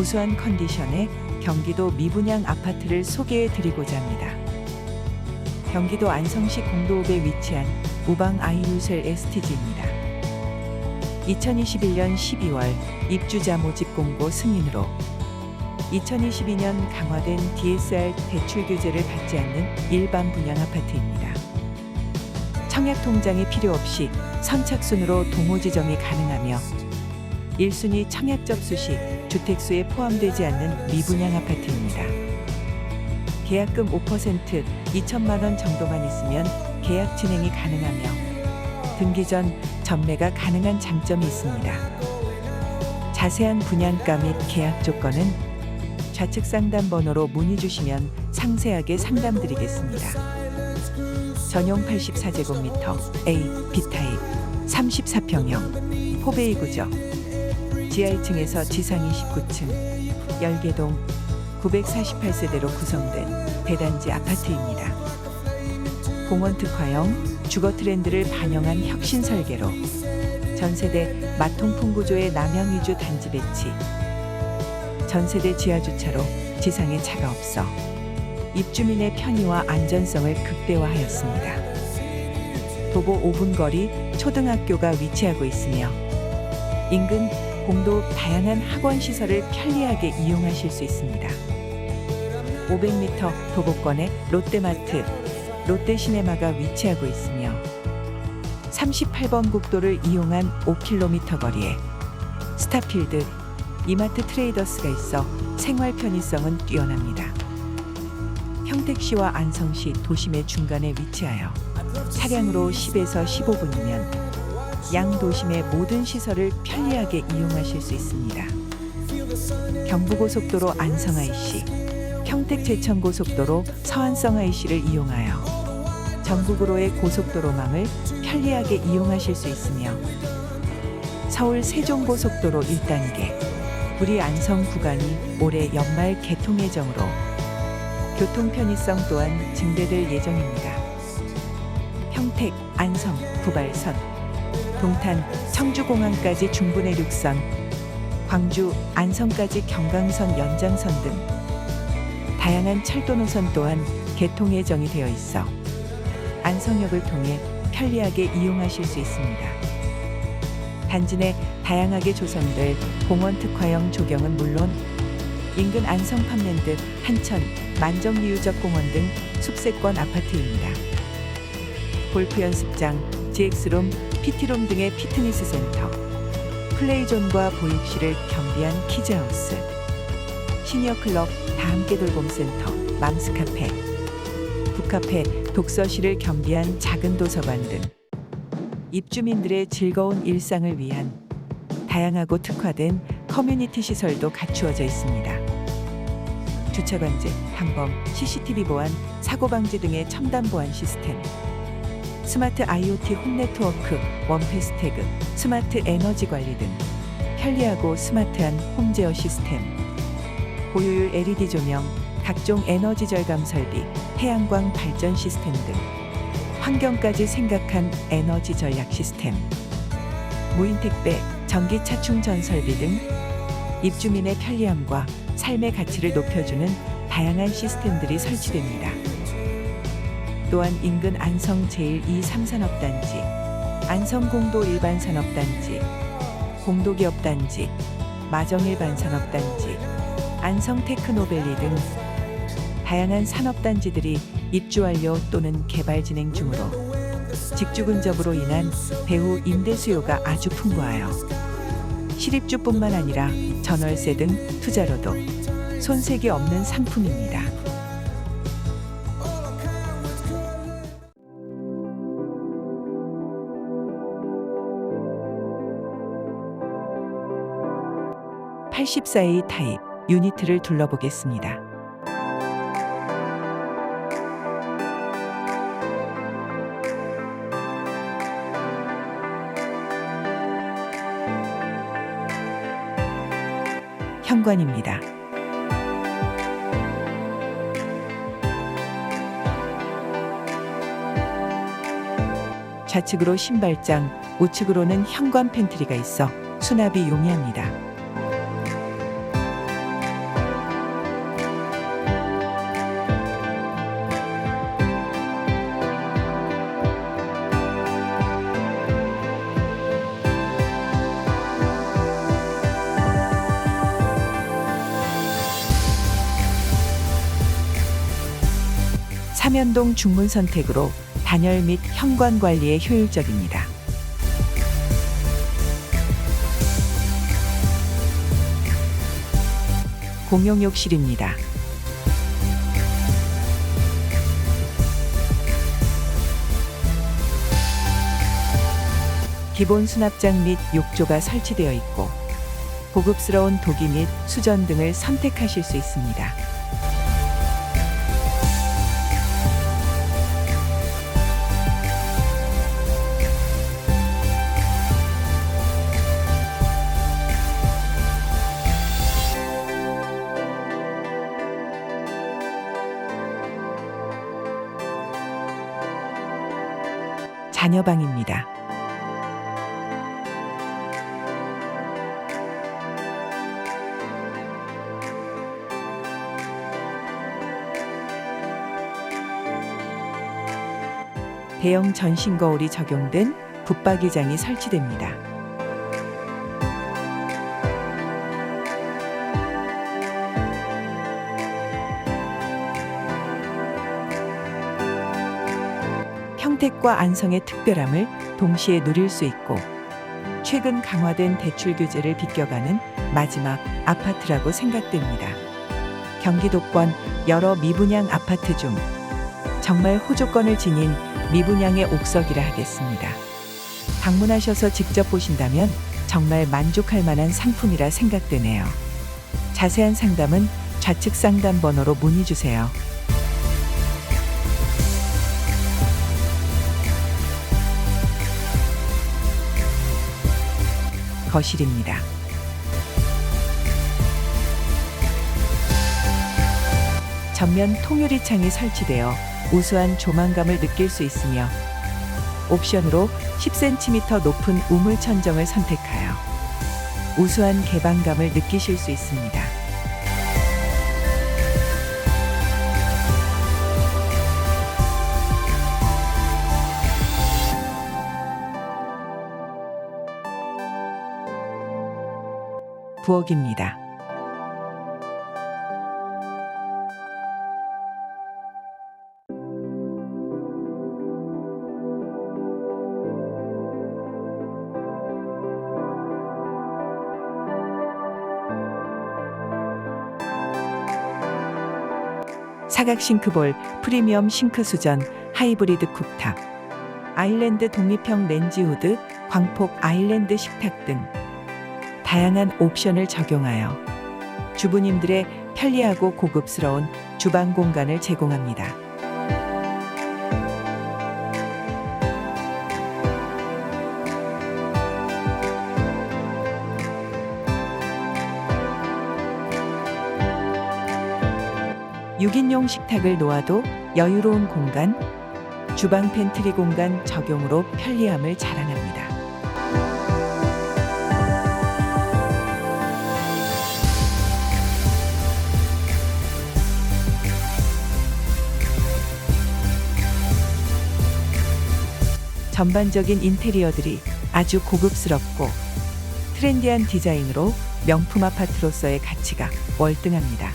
우수한 컨디션의 경기도 미분양 아파트를 소개해 드리고자 합니다. 경기도 안성시 공도읍에 위치한 우방 아이유셀 에스티지입니다. 2021년 12월 입주자 모집 공고 승인으로 2022년 강화된 DSR 대출 규제를 받지 않는 일반 분양 아파트입니다. 청약 통장이 필요 없이 선착순으로 동호 지정이 가능하며 1순위 청약 접수 시 주택수에 포함되지 않는 미분양 아파트입니다. 계약금 5% 2천만 원 정도만 있으면 계약 진행이 가능하며 등기 전 전매가 가능한 장점이 있습니다. 자세한 분양가 및 계약 조건은 좌측 상담 번호로 문의 주시면 상세하게 상담드리겠습니다. 전용 84제곱미터 A B타입 34평형 포베이 구조 지하 1층에서 지상 29층 열개동 948세대로 구성된 대단지 아파트입니다. 공원 특화형 주거 트렌드를 반영한 혁신 설계로 전세대 마통풍 구조의 남향 위주 단지 배치 전세대 지하 주차로 지상에 차가 없어 입주민의 편의와 안전성을 극대화하였습니다. 도보 5분 거리 초등학교가 위치하고 있으며 인근 공도 다양한 학원 시설을 편리하게 이용하실 수 있습니다. 500m 도보권에 롯데마트, 롯데시네마가 위치하고 있으며 38번 국도를 이용한 5km 거리에 스타필드, 이마트 트레이더스가 있어 생활 편의성은 뛰어납니다. 평택시와 안성시 도심의 중간에 위치하여 차량으로 10에서 15분이면 양 도심의 모든 시설을 편리하게 이용하실 수 있습니다. 경부고속도로 안성 IC, 평택 제천고속도로 서안성 IC를 이용하여 전국으로의 고속도로망을 편리하게 이용하실 수 있으며 서울 세종고속도로 1단계 구리 안성 구간이 올해 연말 개통 예정으로 교통 편의성 또한 증대될 예정입니다. 평택, 안성, 부발선, 동탄, 청주공항까지 중부 내륙선, 광주, 안성까지 경강선 연장선 등 다양한 철도 노선 또한 개통 예정이 되어 있어 안성역을 통해 편리하게 이용하실 수 있습니다. 단지 내 다양하게 조성될 공원 특화형 조경은 물론 인근 안성 팜랜드, 한천, 만정리유적 공원 등 숙세권 아파트입니다. 골프 연습장, GX룸, PT룸 등의 피트니스 센터, 플레이존과 보육실을 겸비한 키즈하우스, 시니어 클럽 다함께 돌봄센터, 맘스카페, 북카페, 독서실을 겸비한 작은 도서관 등 입주민들의 즐거운 일상을 위한 다양하고 특화된 커뮤니티 시설도 갖추어져 있습니다. 주차 관제, 항범, CCTV 보안, 사고 방지 등의 첨단 보안 시스템, 스마트 IoT 홈 네트워크, 원패스 태그, 스마트 에너지 관리 등 편리하고 스마트한 홈 제어 시스템, 고효율 LED 조명, 각종 에너지 절감 설비, 태양광 발전 시스템 등 환경까지 생각한 에너지 전략 시스템, 무인 택배, 전기차 충전 설비 등 입주민의 편리함과 삶의 가치를 높여주는 다양한 시스템들이 설치됩니다. 또한 인근 안성 제1, 2, 3산업단지, 안성공도 일반산업단지, 공도기업단지, 마정일반산업단지, 안성테크노밸리 등 다양한 산업단지들이 입주 완료 또는 개발 진행 중으로 직주 근접으로 인한 배후 임대 수요가 아주 풍부하여 실입주뿐만 아니라 전월세 등 투자로도 손색이 없는 상품입니다. (84A) 타입 유니트를 둘러보겠습니다. 현관입니다. 좌측으로 신발장, 우측으로는 현관 팬트리가 있어 수납이 용이합니다. 삼연동 중문 선택으로 단열 및 현관 관리에 효율적입니다. 공용 욕실입니다. 기본 수납장 및 욕조가 설치되어 있고 고급스러운 도기 및 수전 등을 선택하실 수 있습니다. 자녀방입니다. 대형 전신 거울이 적용된 붙박이장이 설치됩니다. 평택과 안성의 특별함을 동시에 누릴 수 있고 최근 강화된 대출 규제를 비껴가는 마지막 아파트라고 생각됩니다. 경기도권 여러 미분양 아파트 중 정말 호조권을 지닌 미분양의 옥석이라 하겠습니다. 방문하셔서 직접 보신다면 정말 만족할 만한 상품이라 생각되네요. 자세한 상담은 좌측 상담 번호로 문의 주세요. 거실입니다. 전면 통유리 창이 설치되어 우수한 조망감을 느낄 수 있으며 옵션으로 10cm 높은 우물 천정을 선택하여 우수한 개방감을 느끼실 수 있습니다. 부엌입니다. 사각 싱크볼, 프리미엄 싱크 수전, 하이브리드 쿡탑, 아일랜드 독립형 렌지 후드, 광폭 아일랜드 식탁 등 다양한 옵션을 적용하여 주부님들의 편리하고 고급스러운 주방 공간을 제공합니다. 육인용 식탁을 놓아도 여유로운 공간, 주방 팬트리 공간 적용으로 편리함을 자랑합니다. 전반적인 인테리어들이 아주 고급스럽고 트렌디한 디자인으로 명품 아파트로서의 가치가 월등합니다.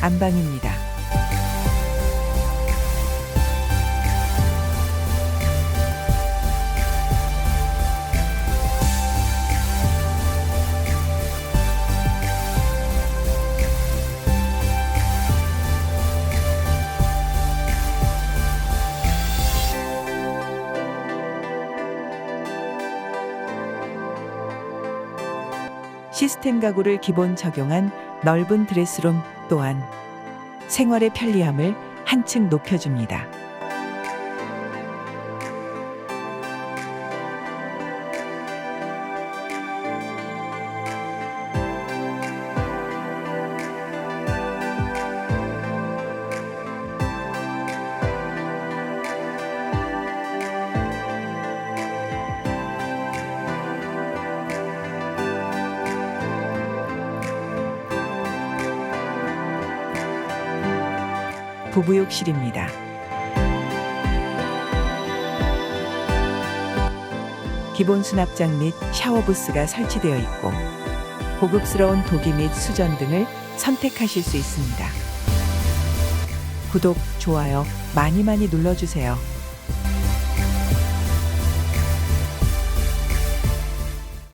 안방입니다. 시스템 가구를 기본 적용한 넓은 드레스룸 또한 생활의 편리함을 한층 높여줍니다. 부부욕실입니다. 기본 수납장 및 샤워 부스가 설치되어 있고 고급스러운 도기 및 수전 등을 선택하실 수 있습니다. 구독, 좋아요 많이 많이 눌러주세요.